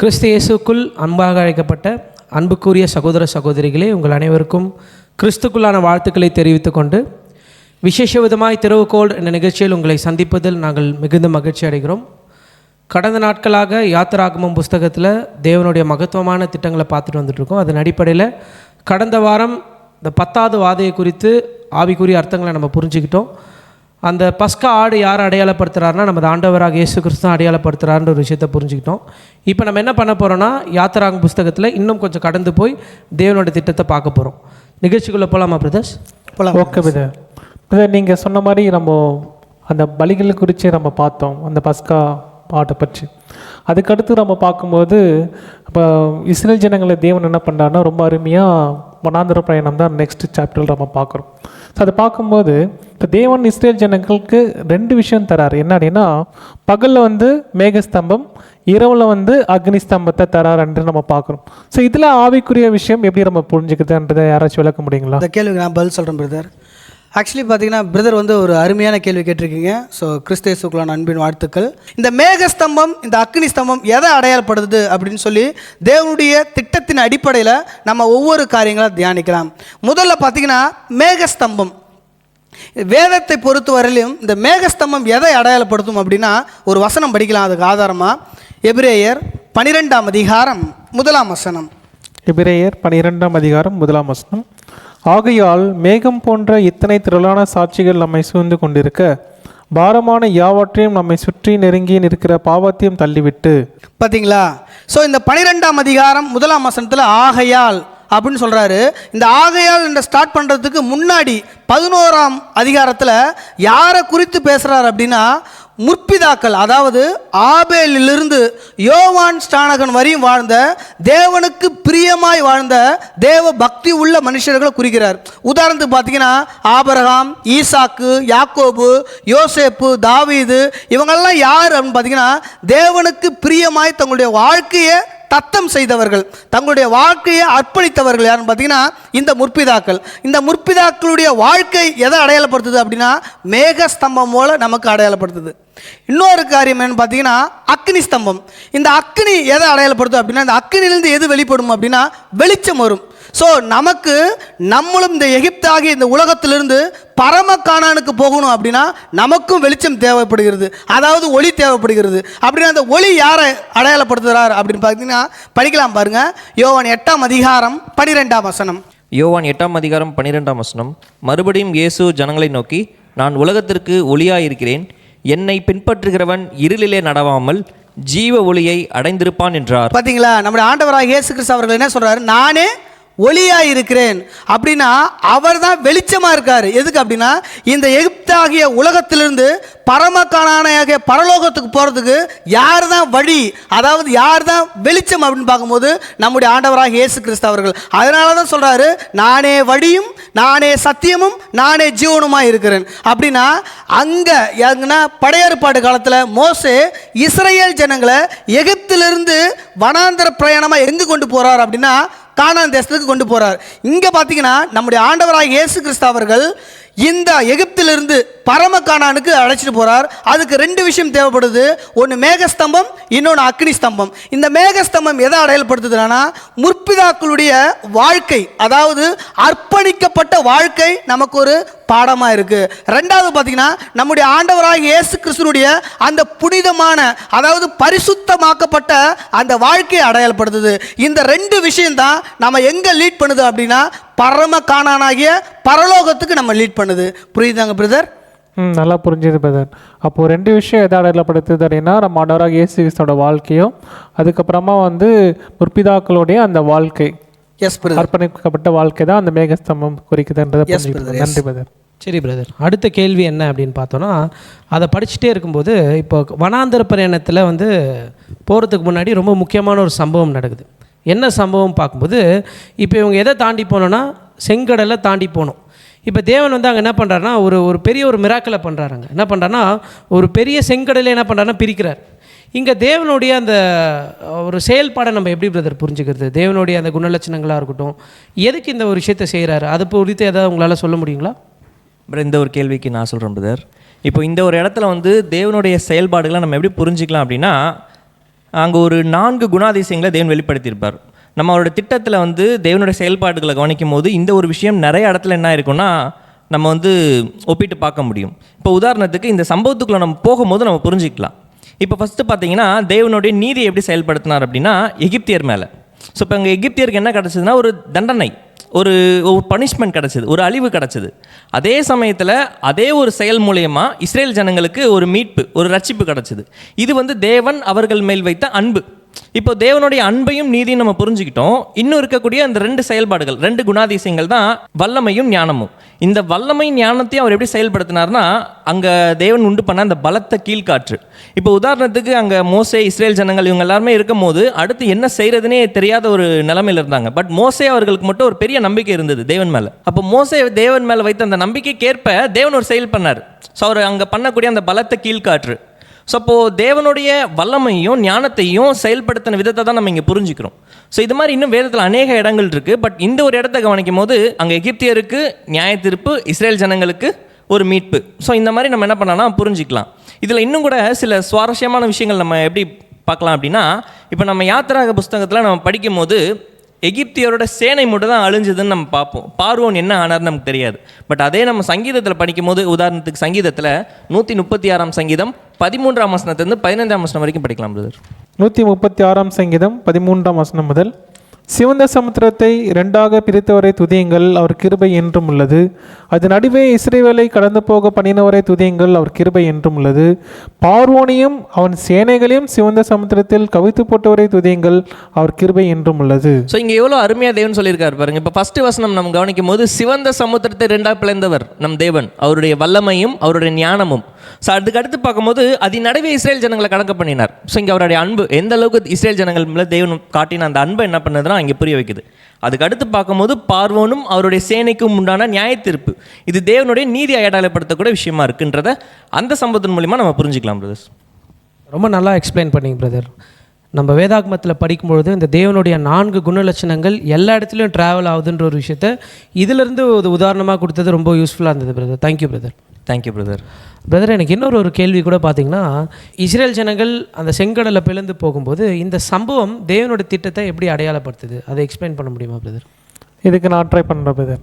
கிறிஸ்து இயேசுக்குள் அன்பாக அழைக்கப்பட்ட அன்புக்குரிய சகோதர சகோதரிகளே உங்கள் அனைவருக்கும் கிறிஸ்துக்குள்ளான வாழ்த்துக்களை தெரிவித்து கொண்டு விசேஷ விதமாய் திறவுகோள் என்ற நிகழ்ச்சியில் உங்களை சந்திப்பதில் நாங்கள் மிகுந்த மகிழ்ச்சி அடைகிறோம். கடந்த நாட்களாக யாத்திராகமம் புஸ்தகத்தில் தேவனுடைய மகத்துவமான திட்டங்களை பார்த்துட்டு வந்துட்டுருக்கோம். அதன் அடிப்படையில் கடந்த வாரம் இந்த பத்தாவது வாதையை குறித்து ஆவிக்குரிய அர்த்தங்களை நம்ம புரிஞ்சுக்கிட்டோம். அந்த பஸ்கா ஆடு யார் அடையாளப்படுத்துறாருன்னா நம்ம ஆண்டவராக இயேசு கிறிஸ்து தான் அடையாளப்படுத்துறாருன்ற ஒரு விஷயத்தை புரிஞ்சுக்கிட்டோம். இப்போ நம்ம என்ன பண்ண போகிறோம்னா யாத்திராங்க புஸ்தகத்தில் இன்னும் கொஞ்சம் கடந்து போய் தேவனோட திட்டத்தை பார்க்க போகிறோம் நிகழ்ச்சிக்குள்ளே போகலாமா பிரதர்ஸ் போலாம் ஓகே பிரதர் பிரதர் நீங்கள் சொன்ன மாதிரி நம்ம அந்த பலிகள் குறித்து நம்ம பார்த்தோம் அந்த பஸ்கா பாட்டை பற்றி. அதுக்கடுத்து நம்ம பார்க்கும்போது இப்போ இஸ்ரேல் ஜனங்களை தேவன் என்ன பண்ணுறாருன்னா ரொம்ப அருமையாக வனாந்திர பிரயாணம் தான் நெக்ஸ்ட் சாப்டரில் நம்ம பார்க்குறோம். ஸோ அதை பார்க்கும்போது இப்போ தேவன் இஸ்ரேல் ஜனங்களுக்கு ரெண்டு விஷயம் தராரு. என்ன அப்படின்னா பகலில் வந்து மேகஸ்தம்பம் இரவில் வந்து அக்னி ஸ்தம்பத்தை தராருன்று நம்ம பார்க்குறோம். ஸோ இதில் ஆவிக்குரிய விஷயம் எப்படி நம்ம புரிஞ்சுக்கிறதுன்றதை யாராச்சும் விளக்க முடியுங்களா? இந்த கேள்விக்கு நான் பதில் சொல்கிறேன் பிரதர் ஆக்சுவலி பார்த்தீங்கன்னா பிரதர் வந்து ஒரு அருமையான கேள்வி கேட்டிருக்கீங்க. ஸோ கிறிஸ்தேசுக்குள்ளான அன்பின் வாழ்த்துக்கள். இந்த மேகஸ்தம்பம் இந்த அக்னி ஸ்தம்பம் எதை அடையாளப்படுது அப்படின்னு சொல்லி தேவனுடைய திட்டத்தின் அடிப்படையில் நம்ம ஒவ்வொரு காரியங்களை தியானிக்கலாம். முதல்ல பார்த்தீங்கன்னா மேகஸ்தம்பம் வேதத்தை பொறுத்தவரையிலும் இந்த மேகஸ்தம்பம் எதை அடையாளப்படுத்தும் அப்படின்னா ஒரு வசனம் படிக்கலாம் அதுக்கு ஆதாரமாக எபிரேயர் பனிரெண்டாம் அதிகாரம் முதலாம் வசனம். எபிரேயர் பனிரெண்டாம் அதிகாரம் முதலாம் வசனம். ஆகையால் மேகம் போன்ற இத்தனை திரளான சாட்சிகள் நம்மை சூழ்ந்து கொண்டிருக்க பாரமான யாவற்றையும் நம்மை சுற்றி நெருங்கி நிற்கிற பாவத்தையும் தள்ளிவிட்டு. பார்த்தீங்களா ஸோ இந்த பனிரெண்டாம் அதிகாரம் முதலாம் வசனத்தில் ஆகையால் அப்படின்னு சொல்கிறாரு இந்த ஆகையால் என்ற ஸ்டார்ட் பண்ணுறதுக்கு முன்னாடி பதினோராம் அதிகாரத்தில் யாரை குறித்து பேசுகிறார் அப்படின்னா முற்பிதாக்கள் அதாவது ஆபேலிலிருந்து யோவான் ஸ்டானகன் வரையும் வாழ்ந்த தேவனுக்கு பிரியமாய் வாழ்ந்த தேவ பக்தி உள்ள மனுஷர்களை குறிக்கிறார். உதாரணத்துக்கு பார்த்தீங்கன்னா ஆபரகாம் ஈசாக்கு யாக்கோபு யோசேப்பு தாவீது இவங்கெல்லாம் யார் அப்படின்னு பார்த்தீங்கன்னா தேவனுக்கு பிரியமாய் தங்களுடைய வாழ்க்கையை தத்தம் செய்தவர்கள் தங்களுடைய வாழ்க்கையை அர்ப்பணித்தவர்கள் யாருன்னு பார்த்தீங்கன்னா இந்த முற்பிதாக்கள். இந்த முற்பிதாக்களுடைய வாழ்க்கை எதை அடையாளப்படுத்துது அப்படின்னா மேக ஸ்தம்பம் போல நமக்கு அடையாளப்படுத்துது. இன்னொரு காரியம் என்னன்னு பார்த்தீங்கன்னா அக்னி ஸ்தம்பம். இந்த அக்னி எதை அடையாளப்படுத்தும் அப்படின்னா இந்த அக்னிலேருந்து எது வெளிப்படும் அப்படின்னா வெளிச்சம் வரும். ஸோ நமக்கு நம்மளும் இந்த எகிப்தாகிய இந்த உலகத்திலிருந்து பரம கானானுக்கு போகணும் அப்படின்னா நமக்கும் வெளிச்சம் தேவைப்படுகிறது. அதாவது ஒளி தேவைப்படுகிறது. அப்படின்னா அந்த ஒளி யாரை அடையாளப்படுத்துகிறார் அப்படின்னு பார்த்தீங்கன்னா படிக்கலாம் பாருங்க. யோவான் எட்டாம் அதிகாரம் பனிரெண்டாம் வசனம். யோவான் எட்டாம் அதிகாரம் பன்னிரெண்டாம் வசனம். மறுபடியும் இயேசு ஜனங்களை நோக்கி நான் உலகத்திற்கு ஒளியாயிருக்கிறேன். என்னை பின்பற்றுகிறவன் இருளிலே நடவாமல் ஜீவ ஒளியை அடைந்திருப்பான் என்றார். பார்த்தீங்களா? நம்முடைய ஆண்டவராக இயேசு கிறிஸ்து அவர்கள் என்ன சொல்றாரு? நானே ஒளியாக இருக்கிறேன் அப்படின்னா அவர் தான் வெளிச்சமாக இருக்கார். எதுக்கு அப்படின்னா இந்த எகிப்தாகிய உலகத்திலிருந்து பரமக்கானாகிய பரலோகத்துக்கு போகிறதுக்கு யார் தான் வழி அதாவது யார் தான் வெளிச்சம் அப்படின்னு பார்க்கும்போது நம்முடைய ஆண்டவராக இயேசு கிறிஸ்து அவர்கள். அதனால தான் சொல்கிறாரு நானே வழியும் நானே சத்தியமும் நானே ஜீவனுமாக இருக்கிறேன். அப்படின்னா அங்கே எங்கன்னா படையேற்பாடு காலத்தில் மோசே இஸ்ரேல் ஜனங்களை எகிப்திலிருந்து வனாந்தர பிரயாணமாக எங்கு கொண்டு போகிறார் அப்படின்னா கானான் தேசத்துக்கு கொண்டு போகிறார் இங்கே பார்த்தீங்கன்னா நம்முடைய ஆண்டவராக இயேசு கிறிஸ்தவர்கள் இந்த எகிப்திலிருந்து பரம கானானுக்கு அழைச்சிட்டு போகிறார் அதுக்கு ரெண்டு விஷயம் தேவைப்படுது. ஒன்று மேகஸ்தம்பம் இன்னொன்று அக்னி ஸ்தம்பம் இந்த மேகஸ்தம்பம் எதை அடையல்படுத்துதுன்னா முற்பிதாக்களுடைய வாழ்க்கை அதாவது அர்ப்பணிக்கப்பட்ட வாழ்க்கை நமக்கு ஒரு பாடமாக இருக்குது ரெண்டாவது பார்த்திங்கன்னா நம்முடைய ஆண்டவராக இயேசு கிறிஸ்துனுடைய அந்த புனிதமான அதாவது பரிசுத்தமாக்கப்பட்ட அந்த வாழ்க்கையை அடையாளப்படுத்துது. இந்த ரெண்டு விஷயம்தான் நம்ம எங்கே லீட் பண்ணுது அப்படின்னா பரம காணானாகிய பரலோகத்துக்கு நம்ம லீட் பண்ணுது. புரியுதாங்க பிரதர் ம் நல்லா புரிஞ்சுது பிரதர் அப்போது ரெண்டு விஷயம் எதை அடையாளப்படுத்துது அப்படின்னா நம்ம ஆண்டவராக இயேசு கிறிஸ்தோட வாழ்க்கையும் அதுக்கப்புறமா வந்து முற்பிதாக்களுடைய அந்த வாழ்க்கை. எஸ் பிரதர் அர்ப்பணிக்கப்பட்ட வாழ்க்கை தான் அந்த மேகஸ்தம்பம் குறிக்குதுன்றதை. நன்றி பிரதர் சரி பிரதர் அடுத்த கேள்வி என்ன அப்படின்னு பார்த்தோன்னா அதை படிச்சுட்டே இருக்கும்போது இப்போ வனாந்தர பிரயாணத்தில் வந்து போகிறதுக்கு முன்னாடி ரொம்ப முக்கியமான ஒரு சம்பவம் நடக்குது. என்ன சம்பவம் பார்க்கும்போது இப்போ இவங்க எதை தாண்டி போனோன்னா செங்கடலை தாண்டி போகணும் இப்போ தேவன் வந்து அங்கே என்ன பண்ணுறாருன்னா ஒரு ஒரு பெரிய ஒரு மிராக்கலை பண்ணுறாருங்க என்ன பண்ணுறாருன்னா ஒரு பெரிய செங்கடலை என்ன பண்ணுறாருன்னா பிரிக்கிறார். இங்கே தேவனுடைய அந்த ஒரு செயல்பாடை நம்ம எப்படி பிரதர் புரிஞ்சுக்கிறது? தேவனுடைய அந்த குணலட்சணங்களாக இருக்கட்டும் எதுக்கு இந்த ஒரு விஷயத்தை செய்கிறாரு அதை குறித்து எதாவது உங்களால் சொல்ல முடியுங்களா? அப்புறம் இந்த ஒரு கேள்விக்கு நான் சொல்கிறேன் பிரதர் இப்போ இந்த ஒரு இடத்துல வந்து தேவனுடைய செயல்பாடுகளை நம்ம எப்படி புரிஞ்சுக்கலாம் அப்படின்னா அங்கே ஒரு நான்கு குணாதிசயங்களை தேவன் வெளிப்படுத்தியிருப்பார். நம்ம அவரோட திட்டத்தில் வந்து தேவனுடைய செயல்பாடுகளை கவனிக்கும் போது இந்த ஒரு விஷயம் நிறைய இடத்துல என்ன இருக்கும்னா நம்ம வந்து ஒப்பிட்டு பார்க்க முடியும். இப்போ உதாரணத்துக்கு இந்த சம்பவத்துக்குள்ளே நம்ம போகும்போது நம்ம புரிஞ்சுக்கலாம். இப்போ ஃபஸ்ட்டு பார்த்தீங்கன்னா தேவனுடைய நீதி எப்படி செயல்படுத்தினார் அப்படின்னா எகிப்தியர் மேலே. ஸோ இப்போ அங்கே எகிப்தியருக்கு என்ன கிடச்சதுன்னா ஒரு தண்டனை ஒரு ஒரு பனிஷ்மெண்ட் கிடச்சிது ஒரு அழிவு கிடச்சிது. அதே சமயத்தில் அதே ஒரு செயல் மூலயமா இஸ்ரேல் ஜனங்களுக்கு ஒரு மீட்பு ஒரு ரட்சிப்பு கிடச்சிது. இது வந்து தேவன் அவர்கள் மேல் வைத்த அன்பு. இப்போ தேவனுடைய அன்பையும் நீதியும் நம்ம புரிஞ்சுக்கிட்டோம். இன்னும் இருக்கக்கூடிய அந்த ரெண்டு செயல்பாடுகள் ரெண்டு குணாதிசயங்கள் தான் வல்லமையும் ஞானமும். இந்த வல்லமை ஞானத்தையும் அவர் எப்படி செயல்படுத்தினார்னா அங்கே தேவன் உண்டு பண்ண அந்த பலத்த கீழ்காற்று. இப்போ உதாரணத்துக்கு அங்கே மோசே இஸ்ரேல் ஜனங்கள் இவங்க எல்லாருமே இருக்கும் போது அடுத்து என்ன செய்யறதுனே தெரியாத ஒரு நிலைமையில் இருந்தாங்க. பட் மோசே அவர்களுக்கு மட்டும் ஒரு பெரிய நம்பிக்கை இருந்தது தேவன் மேலே. அப்போ மோசே தேவன் மேலே வைத்த அந்த நம்பிக்கைக்கேற்ப தேவன் ஒரு செயல் பண்ணார். ஸோ அவர் அங்கே பண்ணக்கூடிய அந்த பலத்த கீழ்காற்று. ஸோ அப்போது தேவனுடைய வல்லமையும் ஞானத்தையும் செயல்படுத்தின விதத்தை தான் நம்ம இங்கே புரிஞ்சுக்கிறோம். ஸோ இது மாதிரி இன்னும் வேதத்தில் அநேக இடங்கள் இருக்குது பட் இந்த ஒரு இடத்த கவனிக்கும் போது அங்கே எகிப்தியருக்கு நியாய தீர்ப்பு இஸ்ரேல் ஜனங்களுக்கு ஒரு மீட்பு. ஸோ இந்த மாதிரி நம்ம என்ன பண்ணலாம் புரிஞ்சிக்கலாம். இதில் இன்னும் கூட சில சுவாரஸ்யமான விஷயங்கள் நம்ம எப்படி பார்க்கலாம் அப்படின்னா இப்போ நம்ம யாத்திராக புஸ்தகத்தில் நம்ம படிக்கும்போது எகிப்தியரோட சேனை மட்டும் தான் அழிஞ்சதுன்னு நம்ம பார்ப்போம். பார்வோன் என்ன ஆனார்னு நமக்கு தெரியாது. பட் அதே நம்ம சங்கீதத்தில் படிக்கும்போது உதாரணத்துக்கு சங்கீதத்தில் நூற்றி முப்பத்தி ஆறாம் சங்கீதம் பதிமூன்றாம் வசனத்துலேருந்து பதினைந்தாம் வசனம் வரைக்கும் படிக்கலாம் பிரதர் நூற்றி முப்பத்தி ஆறாம் சங்கீதம் பதிமூன்றாம் வசனம் முதல் சிவந்த சமுத்திரத்தை இரண்டாக பிரித்தவரை துதியுங்கள் அவர் கிருபை என்றும் உள்ளது. அது நடுவே இஸ்ரேவேலை கடந்து போக பண்ணினவரை துதியுங்கள் அவர் கிருபை என்றும் உள்ளது. பார்வோனையும் அவன் சேனைகளையும் சிவந்த சமுத்திரத்தில் கவித்து போட்டவரை துதியுங்கள் அவர் கிருபை என்றும் உள்ளது. ஸோ இங்கே எவ்வளோ அருமையாக தேவன் சொல்லியிருக்காரு பாருங்க. இப்போ ஃபஸ்ட்டு வசனம் நம்ம கவனிக்கும் போது சிவந்த சமுத்திரத்தை ரெண்டாக பிளந்தவர் நம் தேவன். அவருடைய வல்லமையும் அவருடைய ஞானமும். ஸோ அதுக்கு அடுத்து பார்க்கும்போது அதன் நடுவே இஸ்ரேல் ஜனங்களை கணக்கு பண்ணினார். ஸோ இங்கே அவருடைய அன்பு எந்த அளவுக்கு இஸ்ரேல் ஜனங்கள் மேலே தேவன் காட்டின அந்த அன்பை என்ன பண்ணதுன்னா இங்கே புரிய வைக்குது. அதுக்கு அடுத்து பார்க்கும்போது பார்வோனும் அவருடைய சேனைக்கும் உண்டான நியாய தீர்ப்பு இது தேவனுடைய நீதி அடையாளப்படுத்தக்கூடிய விஷயமா இருக்குன்றத அந்த சம்பவத்தின் மூலிமா நம்ம புரிஞ்சுக்கலாம் பிரதர்ஸ் ரொம்ப நல்லா எக்ஸ்பிளைன் பண்ணீங்க பிரதர் நம்ம வேதாகமத்தில் படிக்கும்பொழுது இந்த தேவனுடைய நான்கு குணலட்சணங்கள் எல்லா இடத்துலையும் ட்ராவல் ஆகுதுன்ற ஒரு விஷயத்த இதிலிருந்து ஒரு உதாரணமாக கொடுத்தது ரொம்ப யூஸ்ஃபுல்லாக இருந்தது brother thank you brother thank you brother brother எனக்கு இன்னொரு ஒரு கேள்வி கூட பார்த்தீங்கன்னா இஸ்ரேல் ஜனங்கள் அந்த செங்கடலில் பிளந்து போகும்போது இந்த சம்பவம் தேவனோட திட்டத்தை எப்படி அடையாளப்படுத்துது? அதை எக்ஸ்பிளைன் பண்ண முடியுமா பிரதர் இதுக்கு நான் ட்ரை பண்ணுறேன் பிரதர்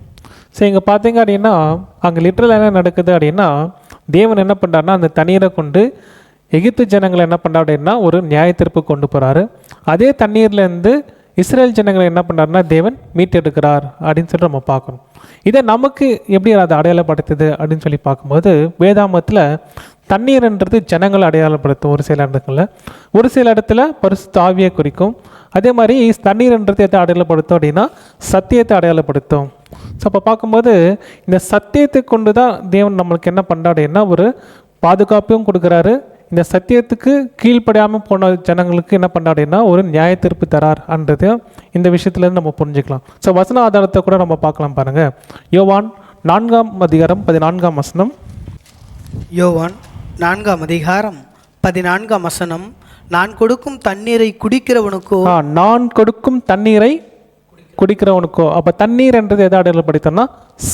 சரி இங்கே பார்த்தீங்க அப்படின்னா அங்கே லிட்டரில் என்ன நடக்குது அப்படின்னா தேவன் என்ன பண்ணுறாருன்னா அந்த தண்ணீரை கொண்டு எகிப்து ஜனங்களை என்ன பண்ணுறாரு அப்படின்னா ஒரு நியாயத்திற்பு கொண்டு போகிறாரு அதே தண்ணீர்லேருந்து இஸ்ரேல் ஜனங்களை என்ன பண்ணுறாருன்னா தேவன் மீட்டெடுக்கிறார் அப்படின்னு சொல்லி நம்ம பார்க்கணும். இதை நமக்கு எப்படி அதை அடையாளப்படுத்துது அப்படின்னு சொல்லி பார்க்கும்போது வேதாமத்தில் தண்ணீர்ன்றது ஜனங்களை அடையாளப்படுத்தும் ஒரு சில இடத்துல ஒரு சில இடத்துல பரிசு தாவியை குறிக்கும். அதே மாதிரி தண்ணீர்ன்றது எதை அடையாளப்படுத்தும் அப்படின்னா சத்தியத்தை அடையாளப்படுத்தும். ஸோ அப்போ பார்க்கும்போது இந்த சத்தியத்தை கொண்டு தான் தேவன் நம்மளுக்கு என்ன பண்ணுறா அப்படின்னா ஒரு பாதுகாப்பையும் கொடுக்குறாரு இந்த சத்தியத்துக்கு கீழ்ப்படியாமல் போன ஜனங்களுக்கு என்ன பண்ணுறாருன்னா ஒரு நியாய தீர்ப்பு தரார்ன்றது இந்த விஷயத்துலேருந்து நம்ம புரிஞ்சுக்கலாம். ஸோ வசன ஆதாரத்தை கூட நம்ம பார்க்கலாம் பாருங்கள் யோவான் நான்காம் அதிகாரம் பதினான்காம் வசனம். யோவான் நான்காம் அதிகாரம் பதினான்காம் வசனம். நான் கொடுக்கும் தண்ணீரை குடிக்கிறவனுக்கோ? நான் கொடுக்கும் தண்ணீரை குடிக்கிறவனுக்கோ. அப்போ தண்ணீர் என்றது எதை அடையாளப்படுத்தோம்னா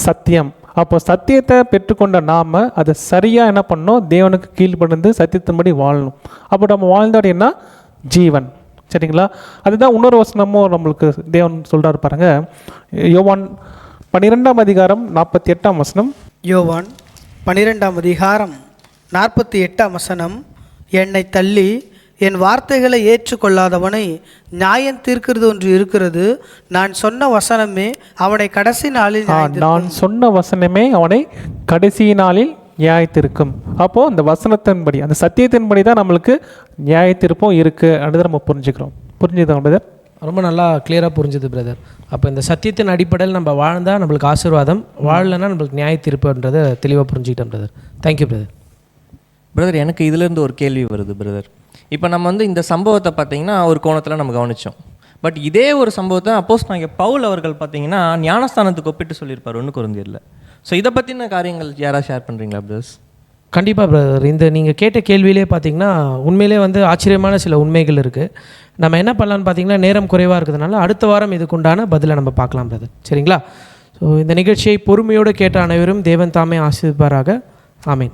சத்தியம். அப்போ சத்தியத்தை பெற்றுக்கொண்ட நாம் அதை சரியாக என்ன பண்ணணும்? தேவனுக்கு கீழ்ப்படுந்து சத்தியத்தின்படி வாழணும். அப்போ நம்ம வாழ்ந்தோடையன்னா ஜீவன். சரிங்களா? அதுதான் இன்னொரு வசனமும் நம்மளுக்கு தேவன் சொல்கிறார் பாருங்க. யோவான் பன்னிரெண்டாம் அதிகாரம் நாற்பத்தி எட்டாம் வசனம். யோவான் பன்னிரெண்டாம் அதிகாரம் நாற்பத்தி எட்டாம் வசனம் என்னை தள்ளி என் வார்த்தைகளை ஏற்றுக்கொள்ளாதவனை நியாயம் தீர்க்கிறது ஒன்று இருக்கிறது. நான் சொன்ன வசனமே அவனை கடைசி நாளில் நான் சொன்ன வசனமே அவனை கடைசி நாளில் நியாயத்திருக்கும் அப்போ அந்த வசனத்தின்படி அந்த சத்தியத்தின்படி தான் நம்மளுக்கு நியாயத்திருப்பும் இருக்கு. அப்படின்றத நம்ம புரிஞ்சுக்கிறோம். புரிஞ்சுதா பிரதர் ரொம்ப நல்லா கிளியராக புரிஞ்சுது பிரதர் அப்போ இந்த சத்தியத்தின் அடிப்படையில் நம்ம வாழ்ந்தால் நம்மளுக்கு ஆசீர்வாதம் வாழலைன்னா நம்மளுக்கு நியாய தீர்ப்புன்றதை தெளிவாக புரிஞ்சுக்கிட்டேன் பிரதர் தேங்க்யூ பிரதர் பிரதர் எனக்கு இதுலேருந்து ஒரு கேள்வி வருது பிரதர் இப்போ நம்ம வந்து இந்த சம்பவத்தை பார்த்தீங்கன்னா ஒரு கோணத்தில் நம்ம கவனித்தோம் பட் இதே ஒரு சம்பவத்தை அப்போஸ் நாங்கள் பவுல் அவர்கள் பார்த்தீங்கன்னா ஞானஸ்தானத்துக்கு ஒப்பிட்டு சொல்லியிருப்பார் ஒன்று குருந்தியரில். ஸோ இதை பற்றின காரியங்கள் யாராவது ஷேர் பண்ணுறீங்களா பிரதர்ஸ் கண்டிப்பாக பிரதர் இந்த நீங்கள் கேட்ட கேள்வியிலே பார்த்தீங்கன்னா உண்மையிலே வந்து ஆச்சரியமான சில உண்மைகள் இருக்குது நம்ம என்ன பண்ணலான்னு பார்த்தீங்கன்னா நேரம் குறைவாக இருக்கிறதுனால அடுத்த வாரம் இதுக்குண்டான பதிலை நம்ம பார்க்கலாம் பிரதர் சரிங்களா? ஸோ இந்த நிகழ்ச்சியை பொறுமையோடு கேட்ட அனைவரும் தேவன் தாமே ஆசிர்வாராக ஆமீன்.